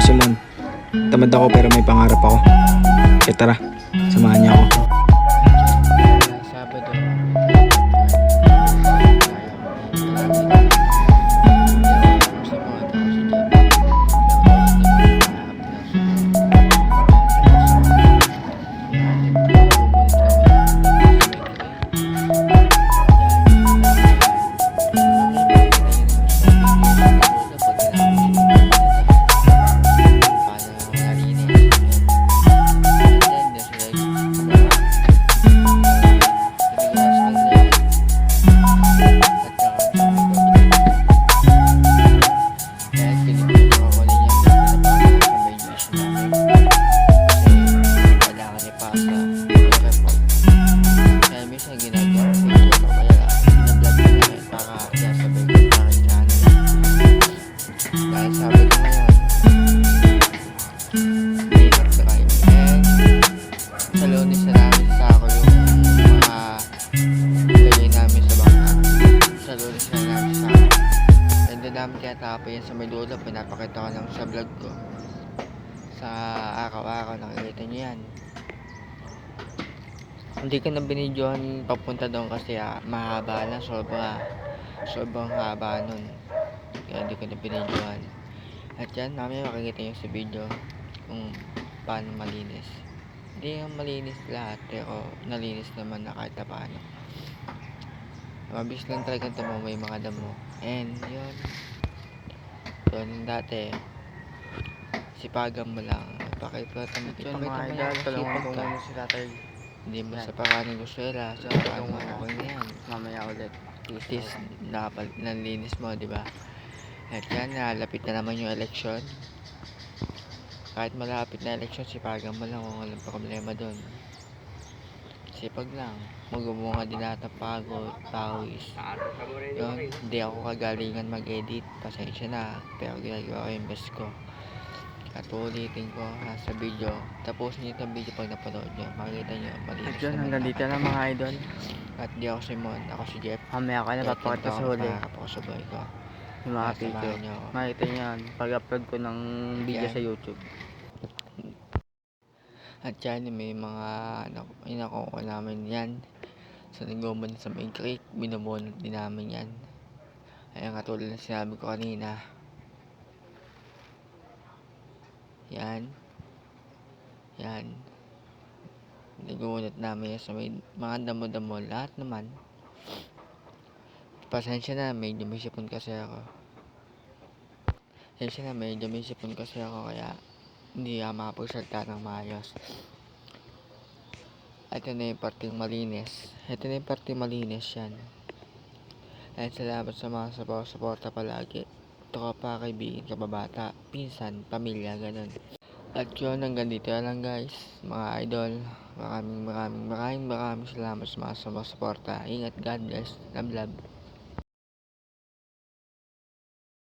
si Mon. Tamad ako pero may pangarap ako. Kaya tara, samahan niyo ako. Minsan ginagawa ko ito o kaya binablog ko na rin para sinasabay ko sa aking channel. Dahil sabi ko ngayon, hirap drive. And sa lunes na sa ako yung mga lagay namin sa bangka. Sa lunes na namin sa ako. And doon namin tapo yan sa may dulo. Pinapakita ko lang sa vlog ko. Sa araw-araw nakikita niyo yan. Hindi ko na binidyohan papunta doon kasi ah, mahaba na sobra. Sobrang haba nun. Kaya hindi ko na binidyohan. At yan, namin makikita nyo sa video kung paano malinis. Hindi nga malinis lahat pero nalinis naman na kahit paano. Mabilis lang talaga tumumo yung mga damo. And yun. Yun dati. Sipagan mo lang. Ipakita mo. Ipakita mo yan. Sipag ka. Hindi mo sa pakanin gusto nila. So, paano muna. okay na yan. Mamaya ulit. At least, nakapal, nanlinis mo, di ba? At yan, nalapit na naman yung election. Kahit malapit na election, sipagan mo lang kung walang problema doon. Sipag lang. Magumunga din ng pagod, pawis. Yun, hindi ako kagalingan mag-edit. Pasensya na. Pero ginagawa ko yung best ko. At ulitin ko ha, sa video. Tapos nyo itong video pag napanood nyo. Makikita nyo, malinis At yun, naman hanggang dito na mga idol. At di ako si Mon, ako si Jeff. Mamaya ko na papakita sa huli. Ako sa boy ko. Yung mga video. Makita nyo yan. Pag-upload ko ng video Yan. sa YouTube. At yan, may mga ano, inakuha namin yan. Sa naguman sa main creek, binubunot din namin yan. Ayan, katulad na sinabi ko kanina. Yan. Yan. Nagumunot namin sa may mga damo-damo. Lahat naman. Pasensya na, may sipon kasi ako. Pasensya na, may sipon kasi ako kaya hindi ako makapagsalita ng maayos. Ito na yung parteng malinis. Ito na yung parteng malinis yan. At salamat sa mga support-suporta palagi. Tropa, kaibigan, kababata, pinsan, pamilya, ganun. At yun, hanggang dito na lang guys, mga idol. Maraming maraming maraming maraming salamat sa mga sumusuporta. Ingat, God bless. Love, love.